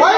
Why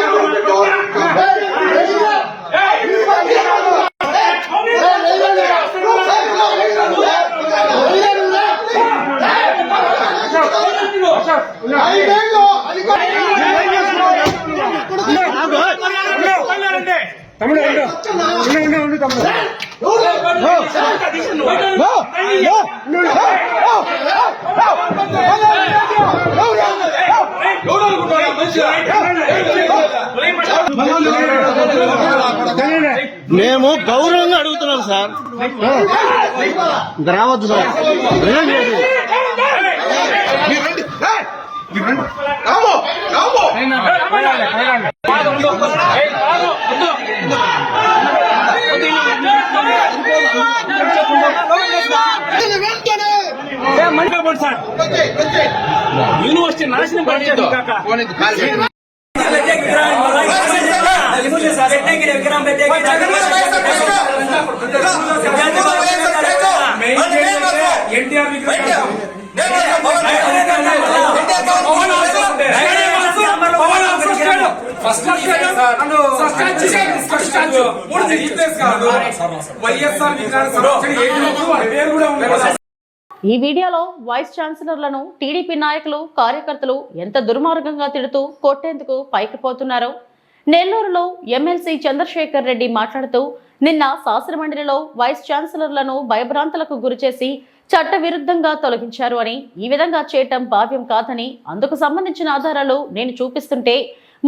పోండి sir. University నాశనం పడిచేద్దాం కాక ఎన్టీఆర్ విగ్రహం వైఎస్ఆర్ విగ్రహానికి సంబంధించిన పేరు కూడా ఈ వీడియోలో వైస్ ఛాన్సలర్లను టీడీపీ నాయకులు కార్యకర్తలు ఎంత దుర్మార్గంగా తిడుతూ కొట్టేందుకు పైకి పోతున్నారో. నెల్లూరులో ఎమ్మెల్సీ చంద్రశేఖర్ రెడ్డి మాట్లాడుతూ నిన్న శాసనమండలిలో వైస్ ఛాన్సలర్లను భయభ్రాంతులకు గురిచేసి చట్టవిరుద్ధంగా తొలగించారు అని ఈ విధంగా చేయటం భావ్యం కాదని అందుకు సంబంధించిన ఆధారాలు నేను చూపిస్తుంటే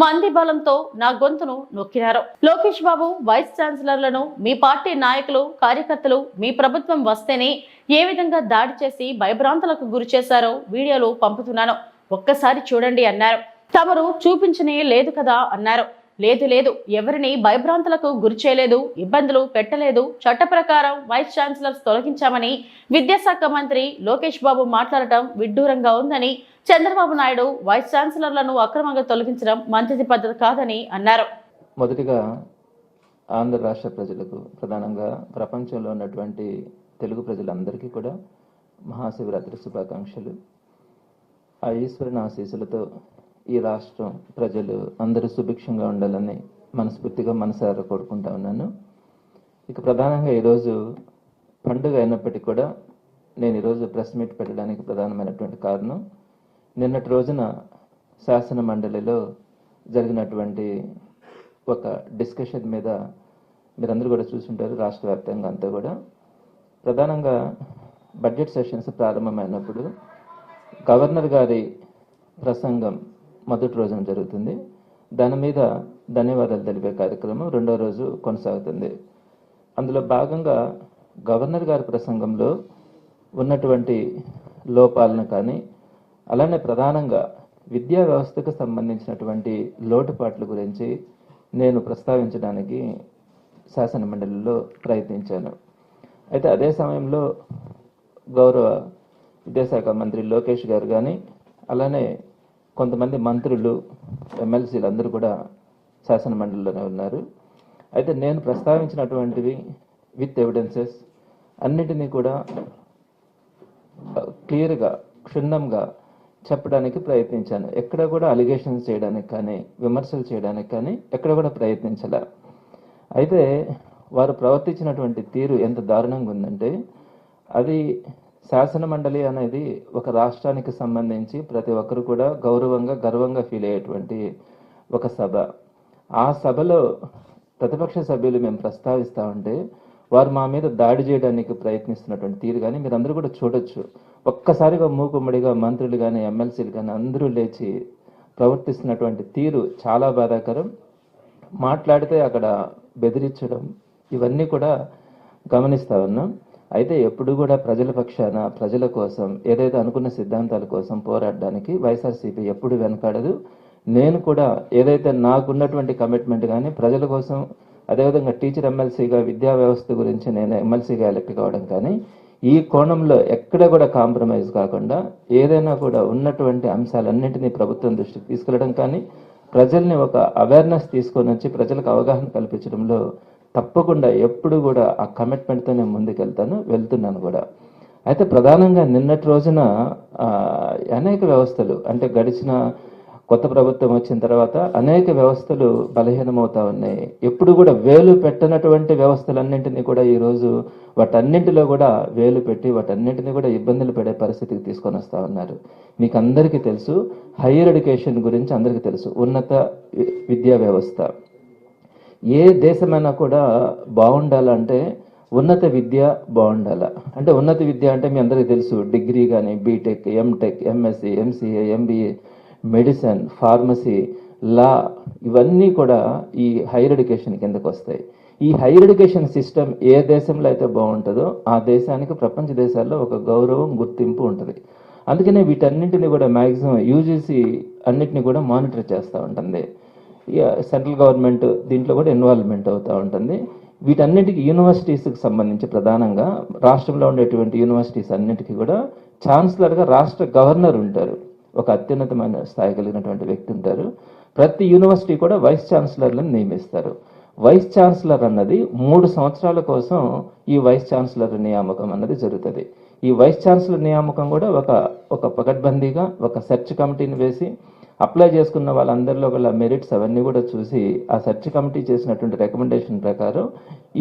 మంది బలంతో నా గొంతును నొక్కినారు. లోకేష్ బాబు వైస్ ఛాన్సలర్లను మీ పార్టీ నాయకులు కార్యకర్తలు మీ ప్రభుత్వం వస్తేనే ఏ విధంగా దాడి చేసి భయభ్రాంతులకు గురి చేశారో వీడియోలు పంపుతున్నాను. ఒక్కసారి చూడండి అన్నారు. తమరు చూపించనే లేదు కదా అన్నారు. లేదు లేదు. ఎవరిని భయభ్రాంతులకు గురి చేయలేదు ఇబ్బందులు పెట్టలేదు. చట్ట ప్రకారం వైస్ ఛాన్సలర్స్ తొలగించామని విద్యాశాఖ మంత్రి లోకేష్ బాబు మాట్లాడటం విడ్డూరంగా ఉందని చంద్రబాబు నాయుడు వైస్ ఛాన్సలర్లను అక్రమంగా తొలగించడం మంచిది పద్ధతి కాదని అన్నారు. మొదటిగా ఆంధ్ర రాష్ట్ర ప్రజలకు ప్రధానంగా ప్రపంచంలో ఉన్నటువంటి తెలుగు ప్రజలందరికీ కూడా మహాశివరాత్రి శుభాకాంక్షలు. ఆ ఈశ్వరుని ఆశీస్సులతో ఈ రాష్ట్రం ప్రజలు అందరూ సుభిక్షంగా ఉండాలని మనస్ఫూర్తిగా మనసారా కోరుకుంటా ఉన్నాను. ఇక ప్రధానంగా ఈరోజు పండుగ అయినప్పటికీ కూడా నేను ఈరోజు ప్రెస్ మీట్ పెట్టడానికి ప్రధానమైనటువంటి కారణం నిన్నటి రోజున శాసన మండలిలో జరిగినటువంటి ఒక డిస్కషన్ మీద మీరందరూ కూడా చూసుంటారు రాష్ట్ర వ్యాప్తంగా అంతా కూడా. ప్రధానంగా బడ్జెట్ సెషన్స్ ప్రారంభమైనప్పుడు గవర్నర్ గారి ప్రసంగం మొదటి రోజున జరుగుతుంది? దాని మీద ధన్యవాదాలు తెలిపే కార్యక్రమం రెండో రోజు కొనసాగుతుంది. అందులో భాగంగా గవర్నర్ గారి ప్రసంగంలో ఉన్నటువంటి లోపాలను కానీ అలానే ప్రధానంగా విద్యా వ్యవస్థకు సంబంధించినటువంటి లోటుపాట్ల గురించి నేను ప్రస్తావించడానికి శాసన మండలిలో ప్రయత్నించాను. అయితే అదే సమయంలో గౌరవ విద్యాశాఖ మంత్రి లోకేష్ గారు కానీ అలానే కొంతమంది మంత్రులు ఎమ్మెల్సీలు అందరూ కూడా శాసన మండలిలోనే ఉన్నారు. అయితే నేను ప్రస్తావించినటువంటివి విత్ ఎవిడెన్సెస్ అన్నిటినీ కూడా క్లియర్గా క్షుణ్ణంగా చెప్పడానికి ప్రయత్నించాను. ఎక్కడ కూడా అలిగేషన్స్ చేయడానికి కానీ విమర్శలు చేయడానికి కానీ ఎక్కడ కూడా ప్రయత్నించాల. అయితే వారు ప్రవర్తించినటువంటి తీరు ఎంత దారుణంగా ఉందంటే అది శాసన మండలి అనేది ఒక రాష్ట్రానికి సంబంధించి ప్రతి ఒక్కరు కూడా గౌరవంగా గర్వంగా ఫీల్ అయ్యేటువంటి ఒక సభ. ఆ సభలో ప్రతిపక్ష సభ్యులు మేము ప్రస్తావిస్తా ఉంటే వారు మా మీద దాడి చేయడానికి ప్రయత్నిస్తున్నటువంటి తీరు కానీ మీరందరూ కూడా చూడొచ్చు. ఒక్కసారిగా మూకుమ్మడిగా మంత్రులు కానీ ఎమ్మెల్సీలు కానీ అందరూ లేచి ప్రవర్తిస్తున్నటువంటి తీరు చాలా బాధాకరం. మాట్లాడితే అక్కడ బెదిరించడం ఇవన్నీ కూడా గమనిస్తా ఉన్నాం. అయితే ఎప్పుడు కూడా ప్రజల పక్షాన ప్రజల కోసం ఏదైతే అనుకున్న సిద్ధాంతాల కోసం పోరాడడానికి వైఎస్ఆర్సీపీ ఎప్పుడు వెనకాడదు. నేను కూడా ఏదైతే నాకున్నటువంటి కమిట్మెంట్ కానీ ప్రజల కోసం అదేవిధంగా టీచర్ ఎమ్మెల్సీగా విద్యా వ్యవస్థ గురించి నేను ఎమ్మెల్సీగా ఎలక్ట్ కావడం కానీ ఈ కోణంలో ఎక్కడ కూడా కాంప్రమైజ్ కాకుండా ఏదైనా కూడా ఉన్నటువంటి అంశాలన్నింటినీ ప్రభుత్వం దృష్టికి తీసుకెళ్ళడం కానీ ప్రజల్ని ఒక అవేర్నెస్ తీసుకొని వచ్చి ప్రజలకు అవగాహన కల్పించడంలో తప్పకుండా ఎప్పుడు కూడా ఆ కమిట్మెంట్తో నేను ముందుకెళ్తాను వెళ్తున్నాను కూడా. అయితే ప్రధానంగా నిన్నటి రోజున అనేక వ్యవస్థలు అంటే గడిచిన కొత్త ప్రభుత్వం వచ్చిన తర్వాత అనేక వ్యవస్థలు బలహీనమవుతా ఉన్నాయి. ఎప్పుడు కూడా వేలు పెట్టనటువంటి వ్యవస్థలన్నింటినీ కూడా ఈరోజు వాటన్నింటిలో కూడా వేలు పెట్టి వాటన్నింటినీ కూడా ఇబ్బందులు పడే పరిస్థితికి తీసుకొని వస్తా ఉన్నారు. మీకు అందరికీ తెలుసు హైయర్ ఎడ్యుకేషన్ గురించి అందరికీ తెలుసు ఉన్నత విద్యా వ్యవస్థ. ఏ దేశమైనా కూడా బాగుండాలంటే ఉన్నత విద్య బాగుండాల. అంటే ఉన్నత విద్య అంటే మీ అందరికీ తెలుసు డిగ్రీ కానీ BTech MTech MSc MCA MBA medicine pharmacy law ఇవన్నీ కూడా ఈ హైయర్ ఎడ్యుకేషన్ కిందకు వస్తాయి. ఈ హైయర్ ఎడ్యుకేషన్ సిస్టమ్ ఏ దేశంలో అయితే బాగుంటుందో ఆ దేశానికి ప్రపంచ దేశాల్లో ఒక గౌరవం గుర్తింపు ఉంటుంది. అందుకనే వీటన్నింటినీ కూడా మ్యాక్సిమం యూజీసీ అన్నిటిని కూడా మానిటర్ చేస్తూ ఉంటుంది. సెంట్రల్ గవర్నమెంట్ దీంట్లో కూడా ఇన్వాల్వ్మెంట్ అవుతూ ఉంటుంది. వీటన్నిటికీ యూనివర్సిటీస్కి సంబంధించి ప్రధానంగా రాష్ట్రంలో ఉండేటువంటి యూనివర్సిటీస్ అన్నిటికీ కూడా ఛాన్సలర్గా రాష్ట్ర గవర్నర్ ఉంటారు. ఒక అత్యున్నతమైన స్థాయి కలిగినటువంటి వ్యక్తి ఉంటారు. ప్రతి యూనివర్సిటీ కూడా వైస్ ఛాన్సలర్లను నియమిస్తారు. వైస్ ఛాన్సలర్ అన్నది మూడు సంవత్సరాల కోసం ఈ వైస్ ఛాన్సలర్ నియామకం అన్నది జరుగుతుంది. ఈ వైస్ ఛాన్సలర్ నియామకం కూడా ఒక ఒక పకడ్బందీగా ఒక సెర్చ్ కమిటీని వేసి అప్లై చేసుకున్న వాళ్ళందరిలో గల మెరిట్స్ అవన్నీ కూడా చూసి ఆ సెర్చ్ కమిటీ చేసినటువంటి రికమెండేషన్ ప్రకారం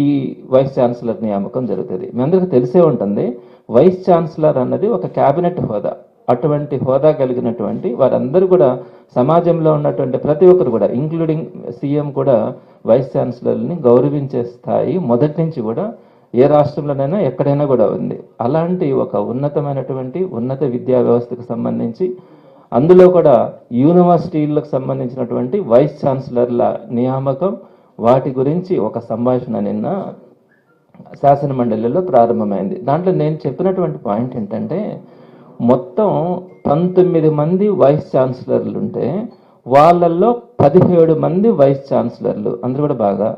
ఈ వైస్ ఛాన్సలర్ నియామకం జరుగుతుంది. మీ అందరికీ తెలిసే ఉంటుంది వైస్ ఛాన్సలర్ అన్నది ఒక క్యాబినెట్ హోదా. అటువంటి హోదా కలిగినటువంటి వారందరూ కూడా సమాజంలో ఉన్నటువంటి ప్రతి ఒక్కరు కూడా ఇంక్లూడింగ్ సీఎం కూడా వైస్ ఛాన్సలర్ని గౌరవించే స్థాయి మొదటి నుంచి కూడా ఏ రాష్ట్రంలోనైనా ఎక్కడైనా కూడా ఉంది. అలాంటి ఒక ఉన్నతమైనటువంటి ఉన్నత విద్యా వ్యవస్థకు సంబంధించి అందులో కూడా యూనివర్సిటీలకు సంబంధించినటువంటి వైస్ ఛాన్సలర్ల నియామకం వాటి గురించి ఒక సంభాషణ నిన్న శాసన మండలిలో ప్రారంభమైంది. దాంట్లో నేను చెప్పినటువంటి పాయింట్ ఏంటంటే మొత్తం పంతొమ్మిది మంది వైస్ ఛాన్సలర్లు ఉంటే వాళ్ళల్లో పదిహేడు మంది వైస్ ఛాన్సలర్లు. అందరూ కూడా బాగా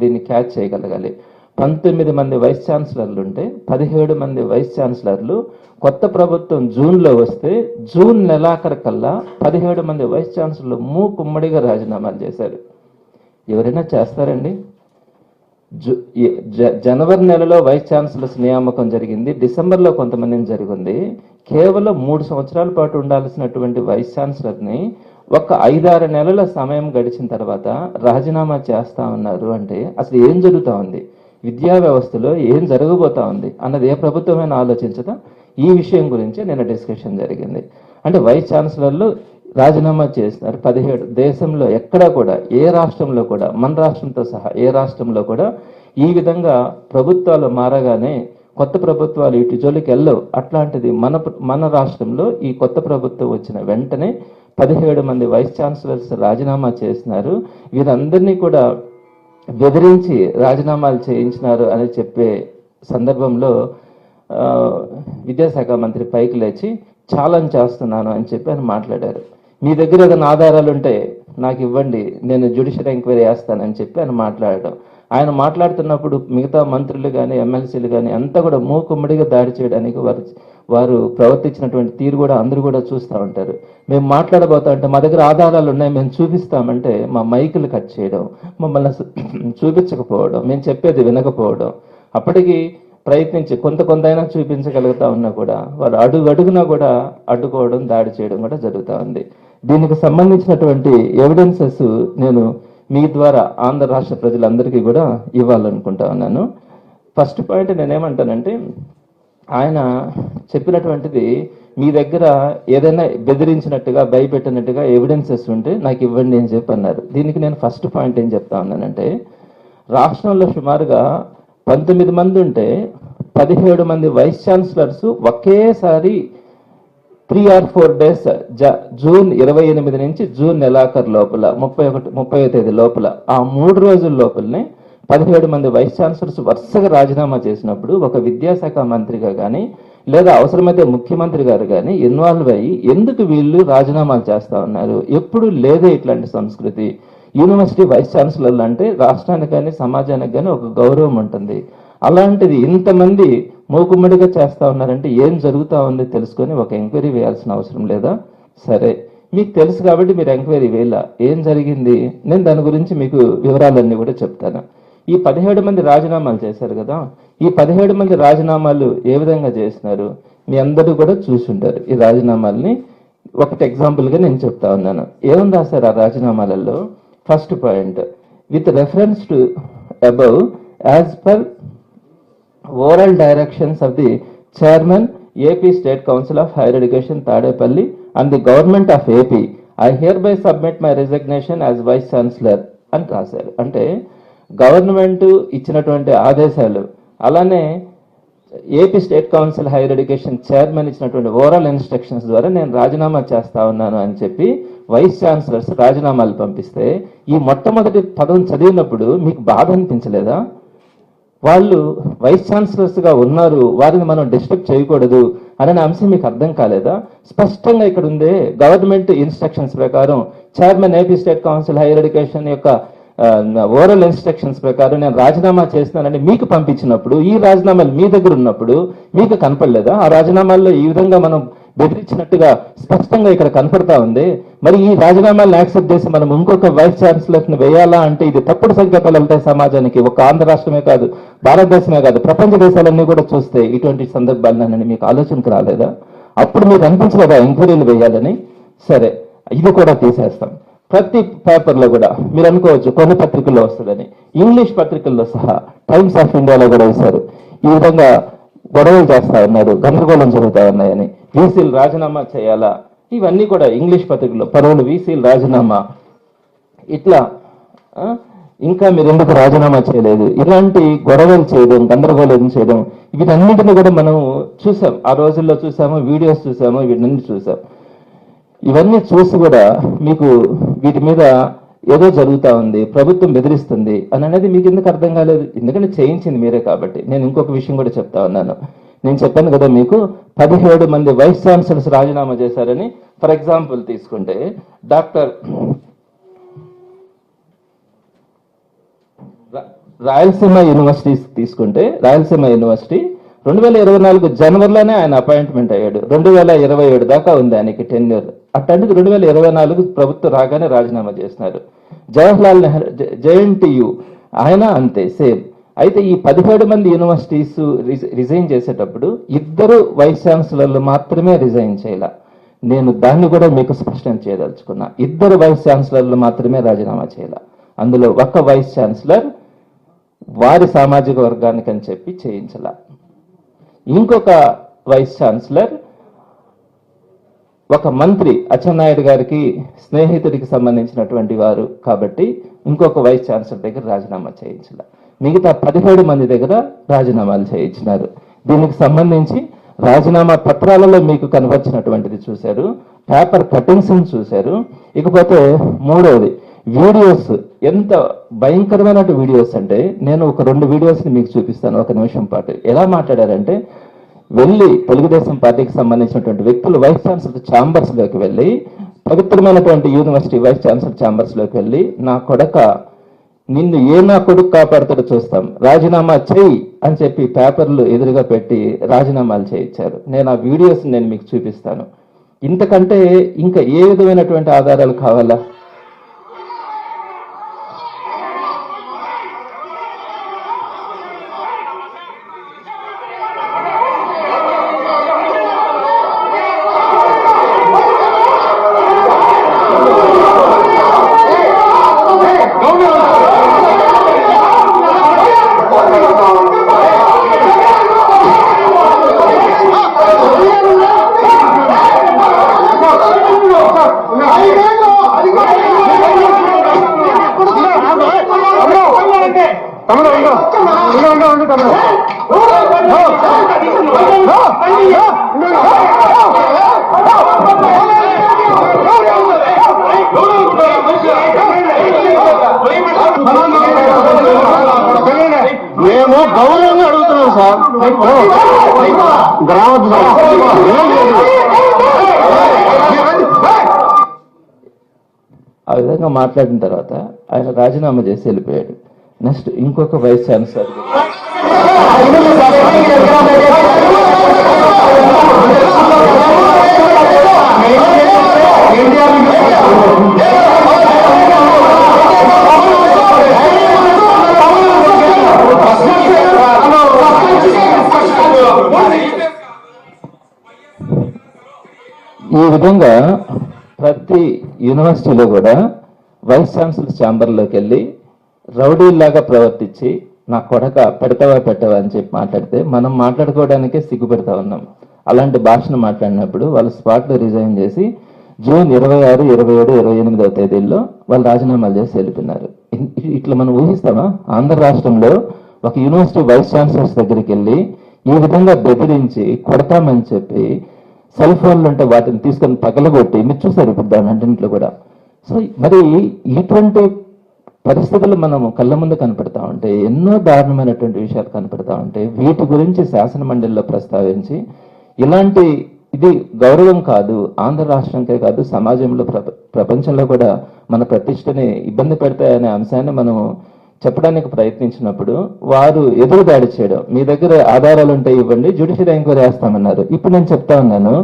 దీన్ని క్యాచ్ చేయగలగాలి. పంతొమ్మిది మంది వైస్ ఛాన్సలర్లు ఉంటే పదిహేడు మంది వైస్ ఛాన్సలర్లు. కొత్త ప్రభుత్వం జూన్లో వస్తే జూన్ నెలాఖరు కల్లా పదిహేడు మంది వైస్ ఛాన్సలర్లు మూకుమ్మడిగా రాజీనామాలు చేశారు. ఎవరైనా చేస్తారండి? జు- జ- జనవరి నెలలో వైస్ ఛాన్సలర్స్ నియామకం జరిగింది. డిసెంబర్లో కొంతమందిని జరిగింది. కేవలం మూడు సంవత్సరాల పాటు ఉండాల్సినటువంటి వైస్ ఛాన్సలర్ని ఒక ఐదారు నెలల సమయం గడిచిన తర్వాత రాజీనామా చేస్తా ఉన్నారు అంటే అసలు ఏం జరుగుతూ ఉంది? విద్యా వ్యవస్థలో ఏం జరగబోతా ఉంది అన్నది ఏ ప్రభుత్వమైనా ఆలోచించదా? ఈ విషయం గురించి నిన్న డిస్కషన్ జరిగింది. అంటే వైస్ ఛాన్సలర్లు రాజీనామా చేసినారు. పదిహేడు దేశంలో ఎక్కడా కూడా ఏ రాష్ట్రంలో కూడా మన రాష్ట్రంతో సహా ఏ రాష్ట్రంలో కూడా ఈ విధంగా ప్రభుత్వాలు మారగానే కొత్త ప్రభుత్వాలు ఇటు జోలికి వెళ్ళవు. అట్లాంటిది మన మన రాష్ట్రంలో ఈ కొత్త ప్రభుత్వం వచ్చిన వెంటనే పదిహేడు మంది వైస్ ఛాన్సలర్స్ రాజీనామా చేసినారు. వీరందరినీ కూడా బెదిరించి రాజీనామాలు చేయించినారు అని చెప్పే సందర్భంలో విద్యాశాఖ మంత్రి పైకి లేచి ఛాలెంజ్ చేస్తున్నాను అని చెప్పి ఆయన మాట్లాడారు. మీ దగ్గర ఏదైనా ఆధారాలు ఉంటే నాకు ఇవ్వండి నేను జ్యుడిషియల్ ఎంక్వైరీ చేస్తానని చెప్పి ఆయన మాట్లాడడం. ఆయన మాట్లాడుతున్నప్పుడు మిగతా మంత్రులు కానీ ఎమ్మెల్సీలు కానీ అంతా కూడా మూకుమ్మడిగా దాడి చేయడానికి వారు వారు ప్రవర్తించినటువంటి తీరు కూడా అందరూ కూడా చూస్తూ ఉంటారు. మేము మాట్లాడబోతా అంటే మా దగ్గర ఆధారాలు ఉన్నాయి మేము చూపిస్తామంటే మా మైకులు కట్ చేయడం మమ్మల్ని చూపించకపోవడం మేము చెప్పేది వినకపోవడం అప్పటికి ప్రయత్నించి కొంత కొంతైనా చూపించగలుగుతా ఉన్నా కూడా వారు అడుగు అడుగునా కూడా అడ్డుకోవడం దాడి చేయడం కూడా జరుగుతూ ఉంది. దీనికి సంబంధించినటువంటి ఎవిడెన్సెస్ నేను మీ ద్వారా ఆంధ్ర రాష్ట్ర ప్రజలందరికీ కూడా ఇవ్వాలనుకుంటా ఉన్నాను. ఫస్ట్ పాయింట్ నేనేమంటానంటే ఆయన చెప్పినటువంటిది మీ దగ్గర ఏదైనా బెదిరించినట్టుగా భయపెట్టినట్టుగా ఎవిడెన్సెస్ ఉంటే నాకు ఇవ్వండి అని చెప్పి అన్నారు. దీనికి నేను ఫస్ట్ పాయింట్ ఏం చెప్తా ఉన్నానంటే రాష్ట్రంలో సుమారుగా పంతొమ్మిది మంది ఉంటే పదిహేడు మంది వైస్ ఛాన్సలర్స్ ఒకేసారి త్రీ ఆర్ ఫోర్ డేస్ జ జూన్ ఇరవై ఎనిమిది నుంచి జూన్ నెలాఖరు లోపల ముప్పై ఒకటి ముప్పై తేదీ లోపల ఆ మూడు రోజుల లోపలనే పదిహేడు మంది వైస్ ఛాన్సలర్స్ వరుసగా రాజీనామా చేసినప్పుడు ఒక విద్యాశాఖ మంత్రిగా కానీ లేదా అవసరమైతే ముఖ్యమంత్రి గారు కానీ ఇన్వాల్వ్ అయ్యి ఎందుకు వీళ్ళు రాజీనామాలు చేస్తా ఉన్నారు? ఎప్పుడు లేదే ఇట్లాంటి సంస్కృతి. యూనివర్సిటీ వైస్ ఛాన్సలర్లు అంటే రాష్ట్రానికి కానీ సమాజానికి కానీ ఒక గౌరవం ఉంటుంది. అలాంటిది ఇంతమంది మూకుమ్మడిగా చేస్తా ఉన్నారంటే ఏం జరుగుతా ఉంది తెలుసుకొని ఒక ఎంక్వైరీ వేయాల్సిన అవసరం లేదా? సరే మీకు తెలుసు కాబట్టి మీరు ఎంక్వైరీ వేయాల? ఏం జరిగింది? నేను దాని గురించి మీకు వివరాలన్నీ కూడా చెప్తాను. ఈ పదిహేడు మంది రాజీనామాలు చేశారు కదా ఈ పదిహేడు మంది రాజీనామాలు ఏ విధంగా చేసినారు? మీ అందరూ కూడా చూసుంటారు ఈ రాజీనామాల్ని. ఒకటి ఎగ్జాంపుల్గా గా నేను చెప్తా ఉన్నాను. ఏమని రాశారు ఆ రాజీనామాలలో? First point with reference to above as per overall directions of the chairman AP state council of higher education Tadepalli and the government of AP I hereby submit my resignation as vice chancellor అని రాశారు. అంటే government ఇచ్చినటువంటి ఆదేశాలు అలానే AP state council higher education chairman ఇచ్చినటువంటి overall instructions ద్వారా నేను రాజీనామా చేస్తా ఉన్నాను అని చెప్పి వైస్ ఛాన్సలర్స్ రాజీనామాలు పంపిస్తే ఈ మొట్టమొదటి పదం చదివినప్పుడు మీకు బాధ అనిపించలేదా? వాళ్ళు వైస్ ఛాన్సలర్స్గా ఉన్నారు వారిని మనం డిస్టర్బ్ చేయకూడదు అనే అంశం మీకు అర్థం కాలేదా? స్పష్టంగా ఇక్కడ ఉందే గవర్నమెంట్ ఇన్స్ట్రక్షన్స్ ప్రకారం chairman AP state council higher education యొక్క ఓరల్ ఇన్స్ట్రక్షన్స్ ప్రకారం నేను రాజీనామా చేస్తున్నానని మీకు పంపించినప్పుడు ఈ రాజీనామాలు మీ దగ్గర ఉన్నప్పుడు మీకు కనపడలేదా? ఆ రాజీనామాల్లో ఈ విధంగా మనం బెదిరించినట్టుగా స్పష్టంగా ఇక్కడ కనపడతా ఉంది. మరి ఈ రాజీనామాలను యాక్సెప్ట్ చేసి మనం ఇంకొక వైస్ ఛాన్సలర్ని వేయాలా అంటే ఇది తప్పుడు సంకేతాలు ఉంటాయి సమాజానికి ఒక ఆంధ్ర రాష్ట్రమే కాదు భారతదేశమే కాదు ప్రపంచ దేశాలన్నీ కూడా చూస్తే ఇటువంటి సందర్భాలన్నీ మీకు ఆలోచనకు రాలేదా? అప్పుడు మీకు అనిపించలేదా? ఎంక్వైరీలు వేయాలని? సరే ఇది కూడా తీసేస్తాం. ప్రతి పేపర్లో కూడా మీరు అనుకోవచ్చు కొన్ని పత్రికల్లో వస్తుందని. ఇంగ్లీష్ పత్రికల్లో సహా టైమ్స్ ఆఫ్ ఇండియాలో కూడా వేశారు ఈ విధంగా గొడవలు చేస్తా ఉన్నారు గందరగోళం జరుగుతా ఉన్నాయని. వీసీలు రాజీనామా చేయాలా? ఇవన్నీ కూడా ఇంగ్లీష్ పత్రికల్లో. పరువులు వీసీలు రాజీనామా. ఇట్లా ఇంకా మీరు ఎందుకు రాజీనామా చేయలేదు? ఇలాంటి గొడవలు చేయడం గందరగోళం చేయడం వీటన్నిటిని కూడా మనం చూసాం. ఆ రోజుల్లో చూసాము వీడియోస్ చూసాము వీటన్ని చూసాం. ఇవన్నీ చూసి కూడా మీకు వీటి మీద ఏదో జరుగుతూ ఉంది ప్రభుత్వం బెదిరిస్తుంది అని అనేది మీకు ఎందుకు అర్థం కాలేదు? ఎందుకంటే చేయించింది మీరే కాబట్టి. నేను ఇంకొక విషయం కూడా చెప్తా ఉన్నాను. నేను చెప్పాను కదా మీకు పదిహేడు మంది వైస్ ఛాన్సలర్స్ రాజీనామా చేశారని. ఫర్ ఎగ్జాంపుల్ తీసుకుంటే డాక్టర్ రాయలసీమ యూనివర్సిటీ తీసుకుంటే రాయలసీమ యూనివర్సిటీ రెండు వేల ఇరవై నాలుగు జనవరిలోనే ఆయన అపాయింట్మెంట్ అయ్యాడు. రెండు వేల ఇరవై ఏడు దాకా ఉంది ఆయనకి టెన్యూర్. అట్లాంటిది రెండు వేల ఇరవై నాలుగు ప్రభుత్వం రాగానే రాజీనామా చేసినారు. జవహర్లాల్ నెహ్రూ జేఎన్టీయు ఆయన అంతే సేమ్. అయితే ఈ పదిహేడు మంది యూనివర్సిటీస్ రిజైన్ చేసేటప్పుడు ఇద్దరు వైస్ ఛాన్సలర్లు మాత్రమే రిజైన్ చేయాల. నేను దాన్ని కూడా మీకు స్పష్టం చేయదలుచుకున్నా. ఇద్దరు వైస్ ఛాన్సలర్లు మాత్రమే రాజీనామా చేయాల. అందులో ఒక వైస్ ఛాన్సలర్ వారి సామాజిక వర్గానికి అని చెప్పి చేయించాల. ఇంకొక వైస్ ఛాన్సలర్ ఒక మంత్రి అచ్చెన్నాయుడు గారికి స్నేహితుడికి సంబంధించినటువంటి వారు కాబట్టి ఇంకొక వైస్ ఛాన్సలర్ దగ్గర రాజీనామా చేయించాల. మిగతా పదిహేడు మంది దగ్గర రాజీనామాలు చేయించినారు. దీనికి సంబంధించి రాజీనామా పత్రాలలో మీకు కనబరిచినటువంటిది చూశారు పేపర్ కటింగ్స్ చూశారు. ఇకపోతే మూడవది వీడియోస్ ఎంత భయంకరమైన వీడియోస్ అంటే నేను ఒక రెండు వీడియోస్ని మీకు చూపిస్తాను ఒక నిమిషం పాటు. ఎలా మాట్లాడారంటే వెళ్ళి తెలుగుదేశం పార్టీకి సంబంధించినటువంటి వ్యక్తులు వైస్ ఛాన్సలర్ ఛాంబర్స్లోకి వెళ్ళి పవిత్రమైనటువంటి యూనివర్సిటీ వైస్ ఛాన్సలర్ ఛాంబర్స్లోకి వెళ్ళి నా కొడక నిన్ను ఏ నా కొడుకు కాపాడుతాడో చూస్తాం. రాజీనామా చేయి అని చెప్పి పేపర్లు ఎదురుగా పెట్టి రాజీనామాలు చేయించారు. నేను ఆ వీడియోస్ నేను మీకు చూపిస్తాను. ఇంతకంటే ఇంకా ఏ విధమైనటువంటి ఆధారాలు కావాలా? రావద్దు ఆ విధంగా మాట్లాడిన తర్వాత ఆయన రాజీనామా చేసి వెళ్ళిపోయాడు. నెక్స్ట్ ఇంకొక వైస్ ఛాన్సలర్ ఈ విధంగా ప్రతి యూనివర్సిటీలో కూడా వైస్ ఛాన్సలర్ ఛాంబర్లోకి వెళ్ళి రౌడీలాగా ప్రవర్తించి నా కొడక పెడతావా పెట్టవా అని చెప్పి మాట్లాడితే మనం మాట్లాడుకోవడానికే సిగ్గుపెడతా ఉన్నాం. అలాంటి భాషను మాట్లాడినప్పుడు వాళ్ళు స్పాట్లో రిజైన్ చేసి జూన్ ఇరవై ఆరు ఇరవై ఏడు ఇరవై ఎనిమిదవ తేదీల్లో వాళ్ళు రాజీనామాలు చేసి వెళ్ళిపోయినారు. ఇట్లా మనం ఊహిస్తామా? ఆంధ్ర రాష్ట్రంలో ఒక యూనివర్సిటీ వైస్ ఛాన్సలర్స్ దగ్గరికి వెళ్ళి ఈ విధంగా బెదిరించి కొడతామని చెప్పి సెల్ ఫోన్లు ఉంటే వాటిని తీసుకొని పగలగొట్టి మీరు చూసారు ఇప్పుడు దాని అంటింట్లో కూడా. సో మరి ఇటువంటి పరిస్థితులు మనం కళ్ళ ముందు కనపడతా ఉంటే ఎన్నో దారుణమైనటువంటి విషయాలు కనపడతా ఉంటే వీటి గురించి శాసన మండలిలో ప్రస్తావించి ఇలాంటి ఇది గౌరవం కాదు ఆంధ్ర రాష్ట్రంకే కాదు సమాజంలో ప్రపంచంలో కూడా మన ప్రతిష్టని ఇబ్బంది పెడతాయనే అంశాన్ని మనం చెప్పడానికి ప్రయత్నించినప్పుడు వారు ఎదురు దాడి చేయడం మీ దగ్గర ఆధారాలు ఉంటే ఇవ్వండి జ్యుడిషియల్ ఎంక్వైరీ వేస్తామన్నారు ఇప్పుడు నేను చెప్తా ఉన్నాను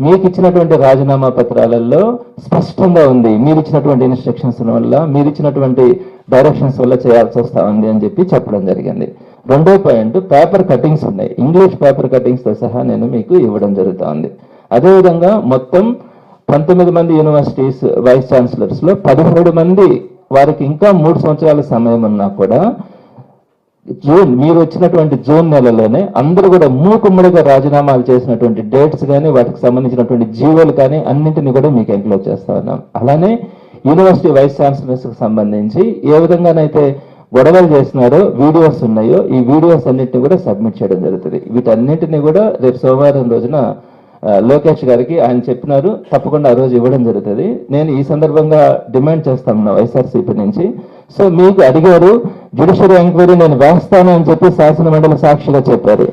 మీకు ఇచ్చినటువంటి రాజీనామా పత్రాలలో స్పష్టంగా ఉంది మీరు ఇచ్చినటువంటి ఇన్స్ట్రక్షన్స్ వల్ల మీరు ఇచ్చినటువంటి డైరెక్షన్స్ వల్ల చేయాల్సి వస్తా ఉంది అని చెప్పి చెప్పడం జరిగింది. రెండో పాయింట్ పేపర్ కటింగ్స్ ఉన్నాయి ఇంగ్లీష్ పేపర్ కటింగ్స్తో సహా నేను మీకు ఇవ్వడం జరుగుతా ఉంది అదేవిధంగా మొత్తం పంతొమ్మిది మంది యూనివర్సిటీస్ వైస్ ఛాన్సలర్స్లో పదిహేడు మంది వారికి ఇంకా మూడు సంవత్సరాల సమయం ఉన్నా కూడా జూన్ మీరు వచ్చినటువంటి జూన్ నెలలోనే అందరూ కూడా మూకుమ్మడిగా రాజీనామాలు చేసినటువంటి డేట్స్ కానీ వాటికి సంబంధించినటువంటి జీవోలు కానీ అన్నింటినీ కూడా మీకు ఎంక్లోజ్ చేస్తా ఉన్నాం. అలానే యూనివర్సిటీ వైస్ ఛాన్సలర్స్కి సంబంధించి ఏ విధంగానైతే గొడవలు చేసినారో వీడియోస్ ఉన్నాయో ఈ వీడియోస్ అన్నింటినీ కూడా సబ్మిట్ చేయడం జరుగుతుంది. వీటన్నింటినీ కూడా రేపు సోమవారం రోజున లోకేష్ గారికి ఆయన చెప్పినారు తప్పకుండా ఆ రోజు ఇవ్వడం జరుగుతుంది. నేను ఈ సందర్భంగా డిమాండ్ చేస్తాను వైఎస్ఆర్సీపీ నుంచి. సో మీకు అడిగారు జ్యుడిషియరీ ఎంక్వైరీ నేను వేస్తాను అని చెప్పి శాసనమండలి సాక్షిగా చెప్పారు.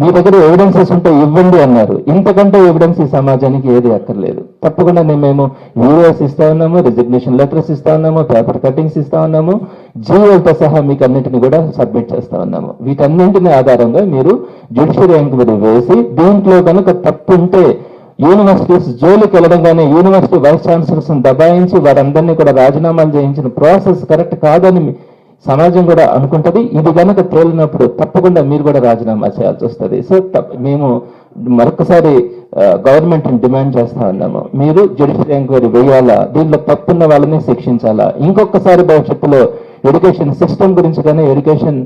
మీ దగ్గర ఎవిడెన్సెస్ ఉంటే ఇవ్వండి అన్నారు. ఇంతకంటే ఎవిడెన్స్ ఈ సమాజానికి ఏది అక్కర్లేదు. తప్పకుండా మేము మేము వీడియోస్ ఇస్తా ఉన్నాము రిజిగ్నేషన్ లెటర్స్ ఇస్తా ఉన్నాము పేపర్ కటింగ్స్ ఇస్తా ఉన్నాము జీవోలతో సహా మీకు అన్నింటిని కూడా సబ్మిట్ చేస్తా ఉన్నాము. వీటన్నింటిని ఆధారంగా మీరు జ్యుడిషియల్ ఎంక్వైరీ వేసి దీంట్లో కనుక తప్పు ఉంటే యూనివర్సిటీస్ జోలికి వెళ్ళడంగానే యూనివర్సిటీ వైస్ ఛాన్సలర్స్ దబాయించి వారందరినీ కూడా రాజీనామాలు చేయించిన ప్రాసెస్ కరెక్ట్ కాదని సమాజం కూడా అనుకుంటది. ఇది కనుక తేలినప్పుడు తప్పకుండా మీరు కూడా రాజీనామా చేయాల్సి వస్తుంది. సో తప్ప- మేము మరొకసారి గవర్నమెంట్ డిమాండ్ చేస్తా ఉన్నాము. మీరు జ్యుడిషియల్ ఎంక్వైరీ వేయాలా? దీనిలో తప్పున్న వాళ్ళని శిక్షించాలా? ఇంకొకసారి భవిష్యత్తులో ఎడ్యుకేషన్ సిస్టమ్ గురించి కానీ ఎడ్యుకేషన్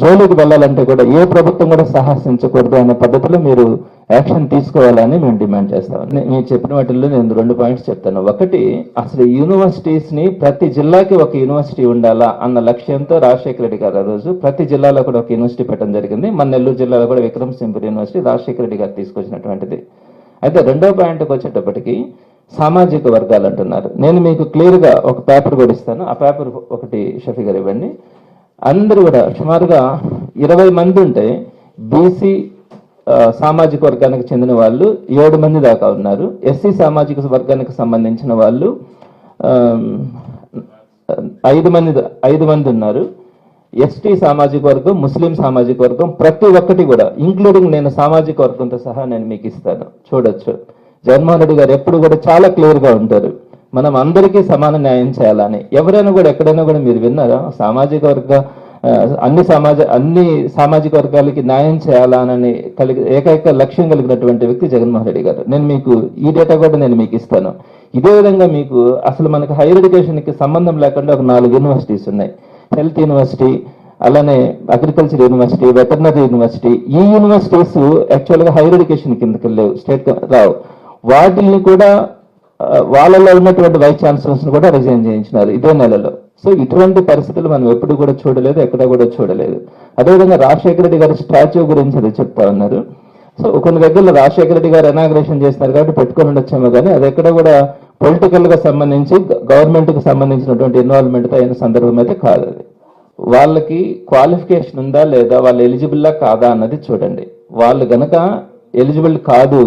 జోలికి వెళ్ళాలంటే కూడా ఏ ప్రభుత్వం కూడా సాహసించకూడదు అనే పద్ధతిలో మీరు యాక్షన్ తీసుకోవాలని మేము డిమాండ్ చేస్తాం. నేను మీరు చెప్పిన వాటిల్లో నేను రెండు పాయింట్స్ చెప్తాను. ఒకటి అసలు యూనివర్సిటీస్ని ప్రతి జిల్లాకి ఒక యూనివర్సిటీ ఉండాలా అన్న లక్ష్యంతో రాజశేఖర రెడ్డి గారు ఆ రోజు ప్రతి జిల్లాలో కూడా ఒక యూనివర్సిటీ పెట్టడం జరిగింది. మన నెల్లూరు జిల్లాలో కూడా విక్రమ్ సింపుల్ యూనివర్సిటీ రాజశేఖర రెడ్డి గారు తీసుకొచ్చినటువంటిది. అయితే రెండో పాయింట్కి వచ్చేటప్పటికి సామాజిక వర్గాలు అంటున్నారు. నేను మీకు క్లియర్గా ఒక పేపర్ కూడా ఇస్తాను. ఆ పేపర్ ఒకటి షఫీ గారు ఇవ్వండి. అందరూ కూడా సుమారుగా ఇరవై మంది ఉంటే బీసీ సామాజిక వర్గానికి చెందిన వాళ్ళు ఏడు మంది దాకా ఉన్నారు. ఎస్సీ సామాజిక వర్గానికి సంబంధించిన వాళ్ళు ఐదు మంది ఐదు మంది ఉన్నారు. ఎస్టీ సామాజిక వర్గం ముస్లిం సామాజిక వర్గం ప్రతి ఒక్కటి కూడా ఇంక్లూడింగ్ నేను సామాజిక వర్గంతో సహా నేను మీకు ఇస్తాను. చూడొచ్చు. జగన్మోహన్ రెడ్డి గారు ఎప్పుడు కూడా చాలా క్లియర్గా ఉంటారు. మనం అందరికీ సమాన న్యాయం చేయాలని. ఎవరైనా కూడా ఎక్కడైనా కూడా మీరు విన్నారా? సామాజిక వర్గ అన్ని సమాజ అన్ని సామాజిక వర్గాలకి న్యాయం చేయాలనని కలిగి ఏకైక లక్ష్యం కలిగినటువంటి వ్యక్తి జగన్మోహన్ రెడ్డి గారు. నేను మీకు ఈ డేటా కూడా నేను మీకు ఇస్తాను. ఇదే విధంగా మీకు అసలు మనకు హైయర్ ఎడ్యుకేషన్కి సంబంధం లేకుండా ఒక నాలుగు యూనివర్సిటీస్ ఉన్నాయి. హెల్త్ యూనివర్సిటీ అలానే అగ్రికల్చర్ యూనివర్సిటీ వెటర్నరీ యూనివర్సిటీ. ఈ యూనివర్సిటీస్ యాక్చువల్గా హైయర్ ఎడ్యుకేషన్ కిందకి లేవు స్టేట్ రావు. వాటిల్ని కూడా వాళ్ళలో ఉన్నటువంటి వైస్ ఛాన్సలర్స్ని కూడా రిజైన్ చేయించినారు ఇదే నెలలో. సో ఇటువంటి పరిస్థితులు మనం ఎప్పుడు కూడా చూడలేదు ఎక్కడ కూడా చూడలేదు. అదేవిధంగా రాజశేఖర రెడ్డి గారి స్టాచ్యూ గురించి అది చెప్తా ఉన్నారు. సో కొన్ని దగ్గరలో రాజశేఖర రెడ్డి గారు ఎనాగ్రేషన్ చేస్తున్నారు కాబట్టి పెట్టుకొని ఉండొచ్చేమో కానీ అది ఎక్కడ కూడా పొలిటికల్గా సంబంధించి గవర్నమెంట్కు సంబంధించినటువంటి ఇన్వాల్వ్మెంట్ అయిన సందర్భం అయితే కాదు అది. వాళ్ళకి క్వాలిఫికేషన్ ఉందా లేదా వాళ్ళు ఎలిజిబుల్లా కాదా అన్నది చూడండి. వాళ్ళు గనక ఎలిజిబుల్ కాదు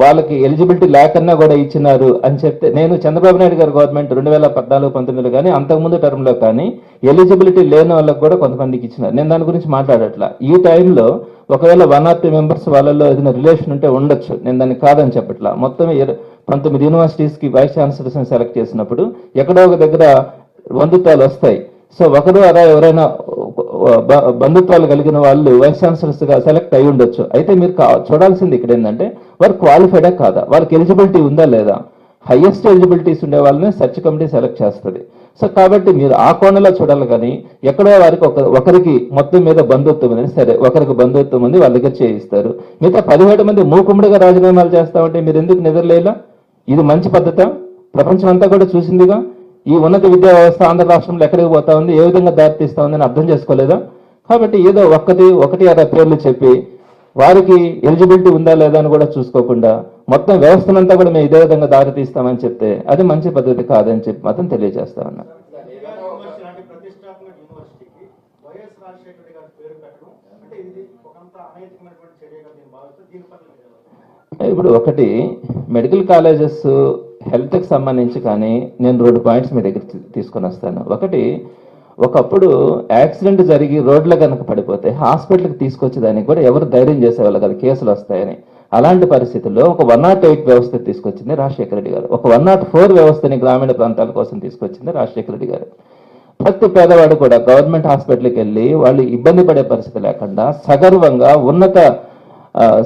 వాళ్ళకి ఎలిజిబిలిటీ లేకన్నా కూడా ఇచ్చినారు అని చెప్తే నేను చంద్రబాబు నాయుడు గారి గవర్నమెంట్ రెండు వేల పద్నాలుగు పంతొమ్మిదిలో కానీ అంతకుముందు టర్మ్లో కానీ ఎలిజిబిలిటీ లేని వాళ్ళకి కూడా కొంతమందికి ఇచ్చినారు. నేను దాని గురించి మాట్లాడట్లా. ఈ టైంలో ఒకవేళ వన్ ఆర్ టూ మెంబర్స్ వాళ్ళలో ఏదైనా రిలేషన్ ఉంటే ఉండొచ్చు. నేను దాన్ని కాదని చెప్పట్లా. మొత్తం పంతొమ్మిది యూనివర్సిటీస్కి వైస్ ఛాన్సలర్స్ని సెలెక్ట్ చేసినప్పుడు ఎక్కడో ఒక దగ్గర వందుతాలు వస్తాయి. సో ఒకరు అలా ఎవరైనా బంధుత్వాలు కలిగిన వాళ్ళు వైస్ ఛాన్సలర్స్గా సెలెక్ట్ అయి ఉండొచ్చు. అయితే మీరు చూడాల్సింది ఇక్కడ ఏంటంటే వారు క్వాలిఫైడా కాదా? వారికి ఎలిజిబిలిటీ ఉందా లేదా? హైయెస్ట్ ఎలిజిబిలిటీస్ ఉండే వాళ్ళని సెర్చ్ కమిటీ సెలెక్ట్ చేస్తుంది. సో కాబట్టి మీరు ఆ కోణంలో చూడాలి కానీ ఎక్కడో వారికి ఒక ఒకరికి మొత్తం మీద బంధుత్వం ఉంది సరే ఒకరికి బంధుత్వం ఉంది వాళ్ళ దగ్గర చేయిస్తారు. మిగతా పదిహేడు మంది మూకుమ్మడిగా రాజీనామాలు చేస్తామంటే మీరు ఎందుకు నిద్రలేలా? ఇది మంచి పద్ధత? ప్రపంచం అంతా కూడా చూసిందిగా? ఈ ఉన్నత విద్యా వ్యవస్థ ఆంధ్ర రాష్ట్రంలో ఎక్కడికి పోతా ఉంది? ఏ విధంగా దారితీస్తా ఉందని అర్థం చేసుకోలేదా? కాబట్టి ఏదో ఒక్కటి ఒకటి అర పేర్లు చెప్పి వారికి ఎలిజిబిలిటీ ఉందా లేదా అని కూడా చూసుకోకుండా మొత్తం వ్యవస్థనంతా కూడా మేము ఇదే విధంగా దారి తీస్తామని చెప్తే అది మంచి పద్ధతి కాదని చెప్పి మాత్రం తెలియజేస్తా ఉన్నా. ఇప్పుడు ఒకటి మెడికల్ కాలేజెస్ హెల్త్కి సంబంధించి కానీ నేను రెండు పాయింట్స్ మీ దగ్గర తీసుకొని వస్తాను. ఒకటి ఒకప్పుడు యాక్సిడెంట్ జరిగి రోడ్ల కనుక పడిపోతే హాస్పిటల్కి తీసుకొచ్చేదానికి కూడా ఎవరు ధైర్యం చేసేవాళ్ళు కదా కేసులు వస్తాయని. అలాంటి పరిస్థితుల్లో ఒక వన్ నాట్ ఎయిట్ వ్యవస్థ తీసుకొచ్చింది రాజశేఖర రెడ్డి గారు. ఒక వన్ నాట్ ఫోర్ వ్యవస్థని గ్రామీణ ప్రాంతాల కోసం తీసుకొచ్చింది రాజశేఖర రెడ్డి గారు. ప్రతి పేదవాడు కూడా గవర్నమెంట్ హాస్పిటల్కి వెళ్ళి వాళ్ళు ఇబ్బంది పడే పరిస్థితి లేకుండా సగర్వంగా ఉన్నత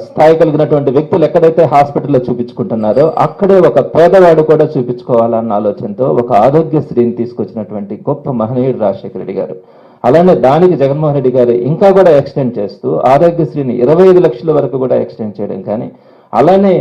స్థాయి కలిగినటువంటి వ్యక్తులు ఎక్కడైతే హాస్పిటల్లో చూపించుకుంటున్నారో అక్కడే ఒక పేదవాడు కూడా చూపించుకోవాలన్న ఆలోచనతో ఒక ఆరోగ్యశ్రీని తీసుకొచ్చినటువంటి గొప్ప మహనీయుడు రాజశేఖర రెడ్డి గారు. అలానే దానికి జగన్మోహన్ రెడ్డి గారు ఇంకా కూడా ఎక్స్టెండ్ చేస్తూ ఆరోగ్యశ్రీని ఇరవై ఐదు లక్షల వరకు కూడా ఎక్స్టెండ్ చేయడం కానీ అలానే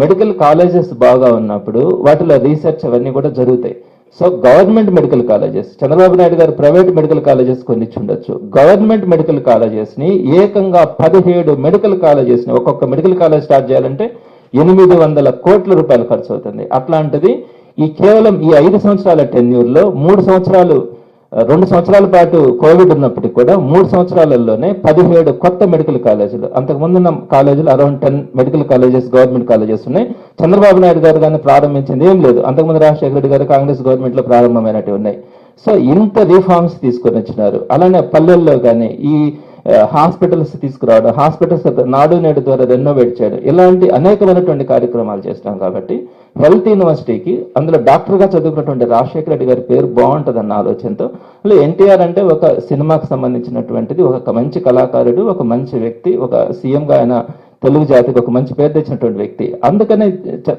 మెడికల్ కాలేజెస్ బాగా ఉన్నప్పుడు వాటిలో రీసెర్చ్ అవన్నీ కూడా జరుగుతాయి. So government medical colleges Chandrababu Naidu గారు ప్రైవేట్ మెడికల్ కాలేజెస్ కొన్ని ఇచ్చుండొచ్చు గవర్నమెంట్ మెడికల్ కాలేజెస్ని ఏకంగా పదిహేడు మెడికల్ కాలేజెస్ని ఒక్కొక్క మెడికల్ కాలేజ్ స్టార్ట్ చేయాలంటే ఎనిమిది వందల కోట్ల రూపాయలు ఖర్చు అవుతుంది అట్లాంటిది ఈ కేవలం ఈ ఐదు సంవత్సరాల టెన్యూర్లో మూడు సంవత్సరాలు రెండు సంవత్సరాల పాటు కోవిడ్ ఉన్నప్పటికీ కూడా మూడు సంవత్సరాలలోనే పదిహేడు కొత్త మెడికల్ కాలేజీలు అంతకుముందు ఉన్న కాలేజీలు around ten medical colleges government colleges ఉన్నాయి. చంద్రబాబు నాయుడు గారు కానీ ప్రారంభించింది ఏం లేదు. అంతకుముందు రాజశేఖర రెడ్డి గారు కాంగ్రెస్ గవర్నమెంట్లో ప్రారంభమైనట్టు ఉన్నాయి. సో ఇంత రిఫార్మ్స్ తీసుకొని వచ్చినారు. అలానే పల్లెల్లో కానీ ఈ హాస్పిటల్స్ తీసుకురావడం హాస్పిటల్స్ నాడు నేడు ద్వారా రెనోవేట్ చేయడం ఇలాంటి అనేకమైనటువంటి కార్యక్రమాలు చేస్తాం కాబట్టి హెల్త్ యూనివర్సిటీకి అందులో డాక్టర్గా చదువుకున్నటువంటి రాజశేఖర రెడ్డి గారి పేరు బాగుంటుందన్న ఆలోచనతో అసలు ఎన్టీఆర్ అంటే ఒక సినిమాకి సంబంధించినటువంటిది ఒక మంచి కళాకారుడు ఒక మంచి వ్యక్తి ఒక సీఎంగా ఆయన తెలుగు జాతికి ఒక మంచి పేరు తెచ్చినటువంటి వ్యక్తి. అందుకనే చ-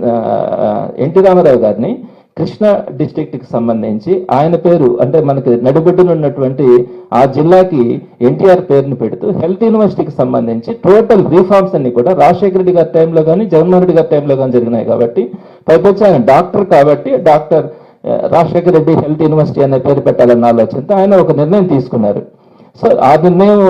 ఎన్టీ రామారావు గారిని కృష్ణా డిస్ట్రిక్ట్కి సంబంధించి ఆయన పేరు అంటే మనకి నడిబొడ్డున ఉన్నటువంటి ఆ జిల్లాకి ఎన్టీఆర్ పేరుని పెడుతూ హెల్త్ యూనివర్సిటీకి సంబంధించి టోటల్ రీఫార్మ్స్ అన్ని కూడా రాజశేఖర రెడ్డి గారి టైంలో కానీ జగన్మోహన్ రెడ్డి గారి టైంలో కానీ జరిగినాయి కాబట్టి పైపొచ్చి ఆయన డాక్టర్ కాబట్టి doctor Rajasekhara Reddy health university అనే పేరు పెట్టాలన్న ఆలోచనతో ఆయన ఒక నిర్ణయం తీసుకున్నారు. సో ఆ నిర్ణయం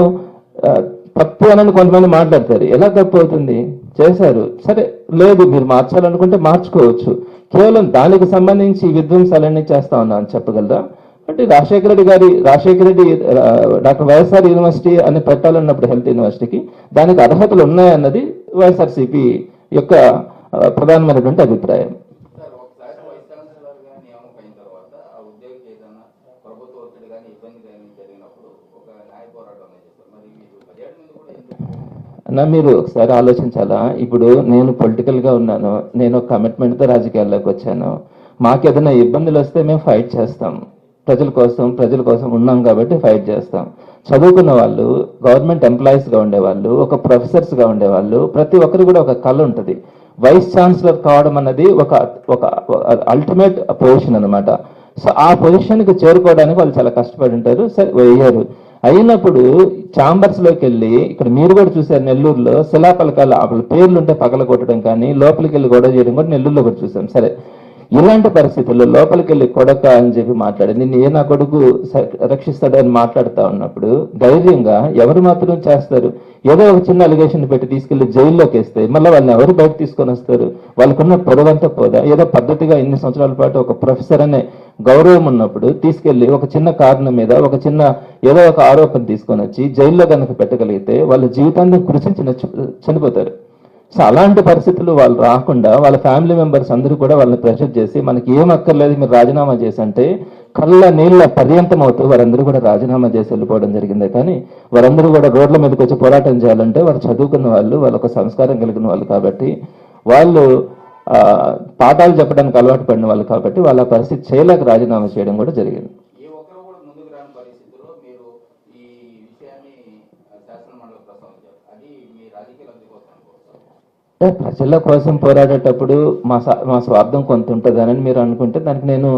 తప్పు అని కొంతమంది మాట్లాడతారు. ఎలా తప్పు అవుతుంది? చేశారు. సరే లేదు మీరు మార్చాలనుకుంటే మార్చుకోవచ్చు. కేవలం దానికి సంబంధించి విధ్వంసాలన్నీ చేస్తా ఉన్నా అని చెప్పగలరా? అంటే రాజశేఖర రెడ్డి గారి Rajasekhara Reddy doctor YSR university అని పెట్టాలన్నప్పుడు హెల్త్ యూనివర్సిటీకి దానికి అర్హతలు ఉన్నాయన్నది వైఎస్ఆర్సిపి యొక్క ప్రధానమైనటువంటి అభిప్రాయం సార్ ఒకసారి వైస్ ఛాన్సలర్గా నియామకం అయిన తర్వాత ఆ ఉద్యోగికి ఏదైనా ప్రభుత్వ ఒత్తిడి కానీ ఇబ్బంది కానీ జరిగినప్పుడు ఒక న్యాయ పోరాటం అనేది చేస్తారు మరి మీరు పదిహేడు మంది కూడా ఎందుకు అన్న మీరు ఒకసారి ఆలోచించాలా? ఇప్పుడు నేను పొలిటికల్గా ఉన్నాను నేను ఒక రాజకీయాల్లోకి వచ్చాను. మాకు ఏదైనా ఇబ్బందులు వస్తే మేము ఫైట్ చేస్తాం. ప్రజల కోసం ప్రజల కోసం ఉన్నాం కాబట్టి ఫైట్ చేస్తాం. చదువుకున్న వాళ్ళు గవర్నమెంట్ ఎంప్లాయీస్గా ఉండేవాళ్ళు ఒక ప్రొఫెసర్స్గా ఉండేవాళ్ళు ప్రతి ఒక్కరు కూడా ఒక కళ ఉంటుంది. వైస్ ఛాన్సలర్ కావడం అన్నది ఒక ఒక అల్టిమేట్ పొజిషన్ అనమాట సో ఆ పొజిషన్కి చేరుకోవడానికి వాళ్ళు చాలా కష్టపడి ఉంటారు. సరే వేయరు. అయినప్పుడు చాంబర్స్లోకి వెళ్ళి ఇక్కడ మీరు కూడా చూశారు నెల్లూరులో శిలాపలకాలు వాళ్ళ పేర్లు ఉంటే పగల కొట్టడం కానీ లోపలికి వెళ్ళి గొడవ చేయడం కూడా నెల్లూరులో కూడా చూసాం సరే ఇలాంటి పరిస్థితుల్లో లోపలికి వెళ్ళి కొడక అని చెప్పి మాట్లాడి నిన్ను ఏ నా కొడుకు రక్షిస్తాడు రక్షిస్తాడని మాట్లాడుతా ఉన్నప్పుడు ధైర్యంగా ఎవరు మాత్రం చేస్తారు? ఏదో ఒక చిన్న అలిగేషన్ పెట్టి తీసుకెళ్ళి జైల్లోకి వేస్తే మళ్ళీ వాళ్ళని ఎవరు బయట తీసుకొని వస్తారు? వాళ్ళకున్న పొడవంతా పోదా? ఏదో పద్ధతిగా ఇన్ని సంవత్సరాల పాటు ఒక ప్రొఫెసర్ అనే గౌరవం ఉన్నప్పుడు తీసుకెళ్ళి ఒక చిన్న కారణం మీద ఒక చిన్న ఏదో ఒక ఆరోపణ తీసుకొని వచ్చి జైల్లో కనుక పెట్టగలిగితే వాళ్ళ జీవితాన్ని కృషించిన చనిపోతారు. సో అలాంటి పరిస్థితులు వాళ్ళు రాకుండా వాళ్ళ ఫ్యామిలీ మెంబర్స్ అందరూ కూడా వాళ్ళని ప్రెషర్ చేసి మనకి ఏం అక్కర్లేదు మీరు రాజీనామా చేసంటే కళ్ళ నీళ్ళ పర్యంతం అవుతూ వారందరూ కూడా రాజీనామా చేసి వెళ్ళిపోవడం జరిగింది. కానీ వారందరూ కూడా రోడ్ల మీదకి వచ్చి పోరాటం చేయాలంటే వారు చదువుకున్న వాళ్ళు వాళ్ళ ఒక సంస్కారం కలిగిన వాళ్ళు కాబట్టి వాళ్ళు పాఠాలు చెప్పడానికి అలవాటు పడిన వాళ్ళు కాబట్టి వాళ్ళ పరిస్థితి చేయలేక రాజీనామా చేయడం కూడా జరిగింది. ప్రజల కోసం పోరాడేటప్పుడు మా మా స్వార్థం కొంత ఉంటుందని మీరు అనుకుంటే దానికి నేను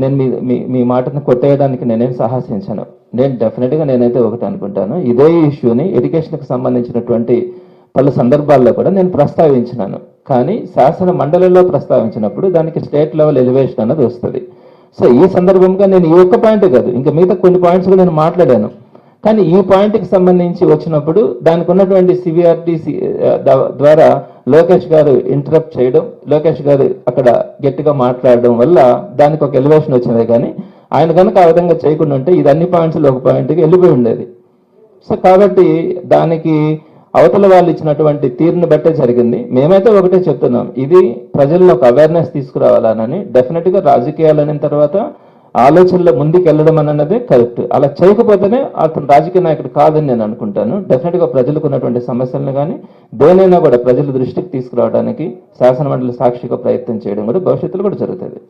నేను మీ మీ మీ మాటను కొట్టేయడానికి నేనేం సాహసించాను. నేను డెఫినెట్గా నేనైతే ఒకటి అనుకుంటాను. ఇదే ఇష్యూని ఎడ్యుకేషన్కి సంబంధించినటువంటి పలు సందర్భాల్లో కూడా నేను ప్రస్తావించినాను. కానీ శాసన మండలిలో ప్రస్తావించినప్పుడు దానికి స్టేట్ లెవెల్ ఎలివేషన్ అన్నది వస్తుంది. సో ఈ సందర్భంగా నేను ఈ ఒక్క పాయింట్ కాదు ఇంకా మిగతా కొన్ని పాయింట్స్ కూడా నేను మాట్లాడాను. కానీ ఈ పాయింట్కి సంబంధించి వచ్చినప్పుడు దానికి ఉన్నటువంటి సివిఆర్టీ ద్వారా లోకేష్ గారు ఇంటరప్ట్ చేయడం లోకేష్ గారు అక్కడ గట్టిగా మాట్లాడడం వల్ల దానికి ఒక ఎలివేషన్ వచ్చింది కానీ ఆయన కనుక ఆ విధంగా చేయకుండా ఉంటే ఇది అన్ని పాయింట్స్లో ఒక పాయింట్కి వెళ్ళిపోయి ఉండేది. సో కాబట్టి దానికి అవతల వాళ్ళు ఇచ్చినటువంటి తీరుని బట్టే జరిగింది. మేమైతే ఒకటే చెప్తున్నాం. ఇది ప్రజల్లో ఒక అవేర్నెస్ తీసుకురావాలని డెఫినెట్గా రాజకీయాలు అయిన తర్వాత ఆలోచనలో ముందుకు వెళ్ళడం అన్నదే కరెక్ట్ అలా చేయకపోతేనే అతను రాజకీయ నాయకుడు కాదని నేను అనుకుంటాను. డెఫినెట్గా ప్రజలకు ఉన్నటువంటి సమస్యలను కానీ దేనైనా కూడా ప్రజల దృష్టికి తీసుకురావడానికి శాసనమండలి సాక్షిగా ప్రయత్నం చేయడం కూడా భవిష్యత్తులో కూడా జరుగుతుంది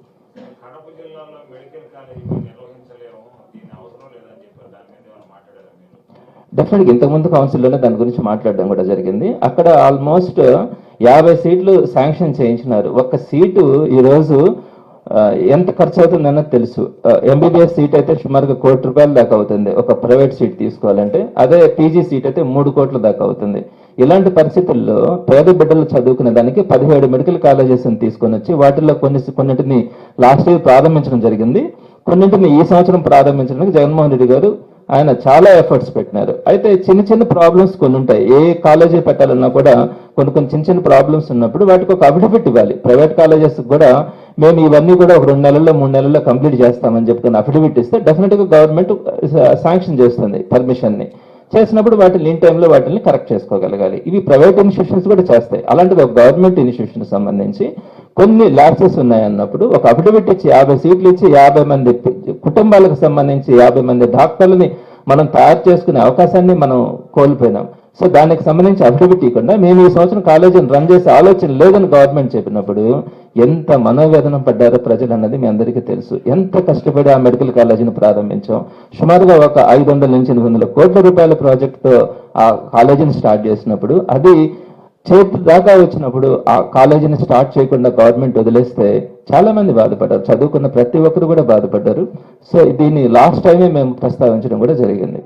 కడప జిల్లాలో మెడికల్ కాలేజీ నిర్వహించలేము దీని అవసరం లేదని చెప్పారు దాని మీద ఏమైనా మాట్లాడారా మీరు డెఫినెట్గా ఇంతకుముందు కౌన్సిల్లోనే దాని గురించి మాట్లాడడం కూడా జరిగింది. అక్కడ ఆల్మోస్ట్ యాభై సీట్లు శాంక్షన్ చేయించినారు. ఒక్క సీటు ఈరోజు ఎంత ఖర్చు అవుతుందన్నది తెలుసు ఎంబీబీఎస్ సీట్ అయితే సుమారుగా కోటి రూపాయల దాకా అవుతుంది. ఒక ప్రైవేట్ సీట్ తీసుకోవాలంటే అదే పీజీ సీట్ అయితే మూడు కోట్ల దాకా అవుతుంది. ఇలాంటి పరిస్థితుల్లో పేద బిడ్డలు చదువుకునే దానికి పదిహేడు మెడికల్ కాలేజెస్ని తీసుకొని వచ్చి వాటిల్లో కొన్ని కొన్నింటిని లాస్ట్ ఇయర్ ప్రారంభించడం జరిగింది. కొన్నింటిని ఈ సంవత్సరం ప్రారంభించడానికి జగన్మోహన్ రెడ్డి గారు ఆయన చాలా ఎఫర్ట్స్ పెట్టినారు. అయితే చిన్న చిన్న ప్రాబ్లమ్స్ కొన్ని ఉంటాయి. ఏ కాలేజీ పెట్టాలన్నా కూడా కొన్ని కొన్ని చిన్న చిన్న ప్రాబ్లమ్స్ ఉన్నప్పుడు వాటికి ఒక అఫిడవిట్ ఇవ్వాలి. ప్రైవేట్ కాలేజెస్ కూడా మేము ఇవన్నీ కూడా ఒక రెండు నెలల్లో మూడు నెలల్లో కంప్లీట్ చేస్తామని చెప్పుకుని అఫిడవిట్ ఇస్తే డెఫినెట్గా గవర్నమెంట్ శాంక్షన్ చేస్తుంది పర్మిషన్ని చేసినప్పుడు వాటిని ఇన్ టైంలో వాటిని కరెక్ట్ చేసుకోగలగాలి. ఇవి ప్రైవేట్ ఇన్స్టిట్యూషన్స్ కూడా చేస్తాయి. అలాంటిది ఒక గవర్నమెంట్ ఇన్స్టిట్యూషన్ సంబంధించి కొన్ని ల్యాప్సెస్ ఉన్నాయన్నప్పుడు ఒక అఫిడవిట్ ఇచ్చి యాభై సీట్లు ఇచ్చి యాభై మంది కుటుంబాలకు సంబంధించి యాభై మంది డాక్టర్లని మనం తయారు చేసుకునే అవకాశాన్ని మనం కోల్పోయినాం. సో దానికి సంబంధించి అఫిడవిట్ ఇవ్వకుండా మేము ఈ సంవత్సరం కాలేజీని రన్ చేసే ఆలోచన లేదని గవర్నమెంట్ చెప్పినప్పుడు ఎంత మనోవేదన పడ్డారో ప్రజలు అన్నది మీ అందరికీ తెలుసు. ఎంత కష్టపడి ఆ మెడికల్ కాలేజీని ప్రారంభించాం. సుమారుగా ఒక ఐదు వందల నుంచి ఎనిమిది వందల కోట్ల రూపాయల ప్రాజెక్టుతో ఆ కాలేజీని స్టార్ట్ చేసినప్పుడు అది చేతి దాకా వచ్చినప్పుడు ఆ కాలేజీని స్టార్ట్ చేయకుండా గవర్నమెంట్ వదిలేస్తే చాలా మంది బాధపడ్డారు. చదువుకున్న ప్రతి ఒక్కరు కూడా బాధపడ్డారు. సో దీన్ని లాస్ట్ టైమే మేము ప్రస్తావించడం కూడా జరిగింది.